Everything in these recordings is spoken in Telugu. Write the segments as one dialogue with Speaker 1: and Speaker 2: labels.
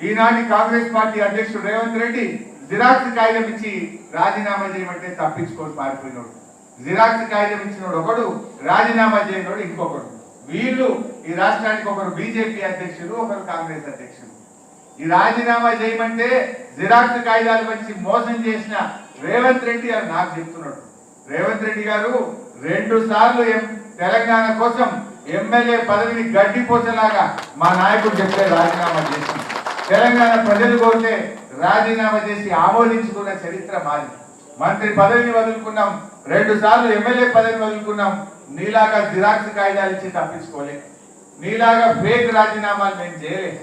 Speaker 1: ఈనాటి కాంగ్రెస్ పార్టీ అధ్యక్షుడు రేవంత్ రెడ్డి జిరాక్స్ కాగితం ఇచ్చి రాజీనామా చేయమంటే తప్పించుకొని పారిపోయినోడు. జిరాక్స్ కాగితం ఇచ్చినోడు ఒకడు రాజీనామా చేయనోడు ఇంకొకడు. వీళ్ళు ఈ రాష్ట్రానికి ఒకరు బీజేపీ అధ్యక్షుడు ఒకరు కాంగ్రెస్ అధ్యక్షుడు ఈ రాజీనామా చేయమంటే జిరాక్స్ కాగితాలు వచ్చి మోసం చేసిన రేవంత్ రెడ్డి అని నాకు చెప్తున్నాడు. రేవంత్ రెడ్డి గారు రెండు సార్లు తెలంగాణ కోసం ఎమ్మెల్యే పదవిని గడ్డిపోసేలాగా మా నాయకుడు చెప్తే రాజీనామా చేసి తెలంగాణ ప్రజలు కోరితే రాజీనామా చేసి ఆమోదించుకున్న చరిత్ర మాది. మంత్రి పదవిని వదులుకున్నాం రెండు సార్లు ఎమ్మెల్యే పదవిని వదులుకున్నాం నీలాగా జిరాక్స్ కాగితాలు ఇచ్చి తప్పించుకోలే. నీలాగా ఫేక్ రాజీనామాలు మేము చేయలేదు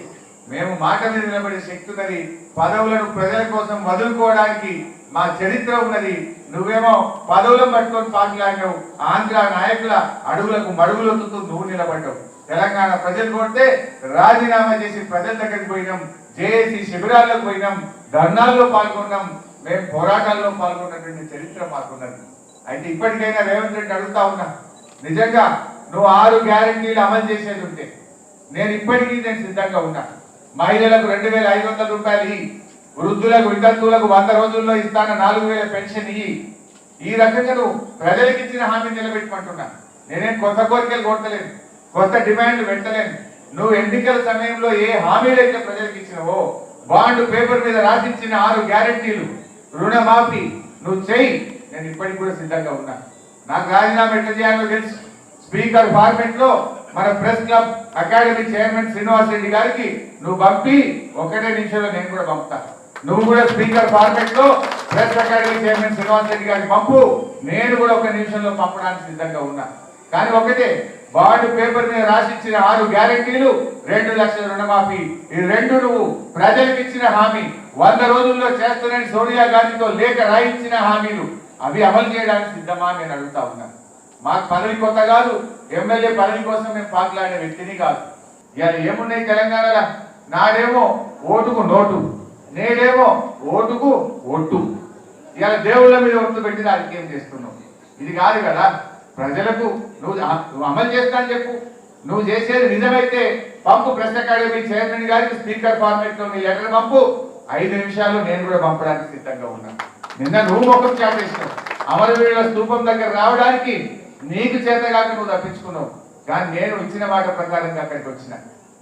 Speaker 1: మేము మాట మీద నిలబడే శక్తి ఉన్నది పదవులను ప్రజల కోసం వదులుకోవడానికి మా చరిత్ర ఉన్నది. నువ్వేమో పదవులను పట్టుకొని పాటలాడినావు ఆంధ్ర నాయకుల అడుగులకు మడుగులొత్తుతూ నువ్వు నిలబడ్డావు. తెలంగాణ ప్రజలు కొడితే రాజీనామా చేసి ప్రజల దగ్గరికి పోయినాం జేఏసీ శిబిరాల్లోకి పోయినాం ధర్నాల్లో పాల్గొన్నాం. మేము పోరాటాల్లో పాల్గొన్నటువంటి చరిత్ర మాకున్నది. అయితే ఇప్పటికైనా రేవంత్ రెడ్డి అడుగుతా ఉన్నా నిజంగా నువ్వు ఆరు గ్యారంటీలు అమలు చేసేది ఉంటే నేను ఇప్పటికీ నేను సిద్ధంగా ఉన్నా. మహిళలకు రెండు వేల ఐదు వందల రూపాయలు వృద్ధులకు వితంతువులకు వంద రోజుల్లో ఇస్తాన నాలుగు వేల పెన్షన్ ఇయ్యి. ఈ రకంగా నువ్వు ప్రజలకు ఇచ్చిన హామీ నిలబెట్టుకుంటున్నా. నేనేం కొత్త కోరికలు కొట్టలేదు కొత్త డిమాండ్లు వెంటనే. నువ్వు ఎన్నికల సమయంలో ఏ హామీలు అయితే ప్రజలకు ఇచ్చినవో బాండ్ పేపర్ మీద రాసిచ్చిన ఆరు గ్యారెంటీలు రుణమాఫీ నువ్వు చెయ్యి. నేను ఇప్పటికి కూడా సిద్ధంగా ఉన్నా. నాకు రాజీనామా ఎట్లా చేయాలో తెలుసు. స్పీకర్ ఫార్మెట్లో మన press club academy chairman Srinivas Reddy గారికి నువ్వు పంపి ఒకటే నిమిషంలో నేను కూడా పంపుతా. నువ్వు కూడా speaker ఫార్మెట్లో press academy chairman Srinivas Reddy గారికి పంపు. నేను కూడా ఒక నిమిషంలో పంపడానికి సిద్ధంగా ఉన్నా. కానీ ఒకటే బాండ్ పేపర్ మీద రాసిచ్చిన ఆరు గ్యారెంటీలు రెండు లక్షల రుణమాఫీ. ఈ రెండు నువ్వు ప్రజలకు ఇచ్చిన హామీ. వంద రోజుల్లో చేస్తానని సోనియా గాంధీతో లేఖ రాయించిన హామీలు. అవి అమలు చేయడానికి సిద్ధమా అని నేను అడుగుతా ఉన్నాను మాకు పదవి కొత్త కాదు ఎమ్మెల్యే పదవి కోసం మేము పాకులాడే వ్యక్తిని కాదు. ఇవాళ ఏమున్నాయి తెలంగాణలో? నాడేమో ఓటుకు నోటు నేడేమో ఓటుకు ఒట్టు. ఇవాళ దేవుళ్ళ మీద ఒట్టు పెట్టి దానికి ఏం చేస్తున్నావు ఇది కాదు కదా? ప్రజలకు నువ్వు నువ్వు అమలు చేస్తా అని చెప్పు. నువ్వు చేసేది నిజమైతే పంపు ప్రెస్ అకాడమీ చైర్మన్ గారికి స్పీకర్ ఫార్మేట్లో నీ లెటర్ పంపు. ఐదు నిమిషాలు నేను కూడా పంపడానికి సిద్ధంగా ఉన్నాను నిన్న నువ్వు ముఖం చాటేసినావు అమరవీరుల స్థూపం దగ్గర రావడానికి నీకు చేతగాక నువ్వు తప్పించుకున్నావు. కానీ నేను ఇచ్చిన మాట ప్రకారంగా అక్కడికి వచ్చిన.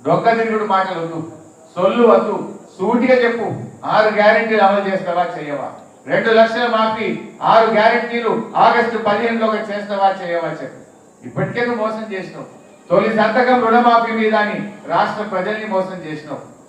Speaker 1: దొంగ తిరుగుడు మాటలు వద్దు. సొల్లు వద్దు. సూటిగా చెప్పు. ఆరు గ్యారెంటీలు అమలు చేస్తావా చేయవా? రెండు లక్షల మాఫీ ఆరు గ్యారెంటీలు ఆగస్టు పదిహేనులోగా చేస్తావా చేయవా చెప్పి. ఇప్పటికే నువ్వు మోసం చేసినావు. తొలి సంతకం రుణమాఫీ మీద రాష్ట్ర ప్రజల్ని మోసం చేసినావు.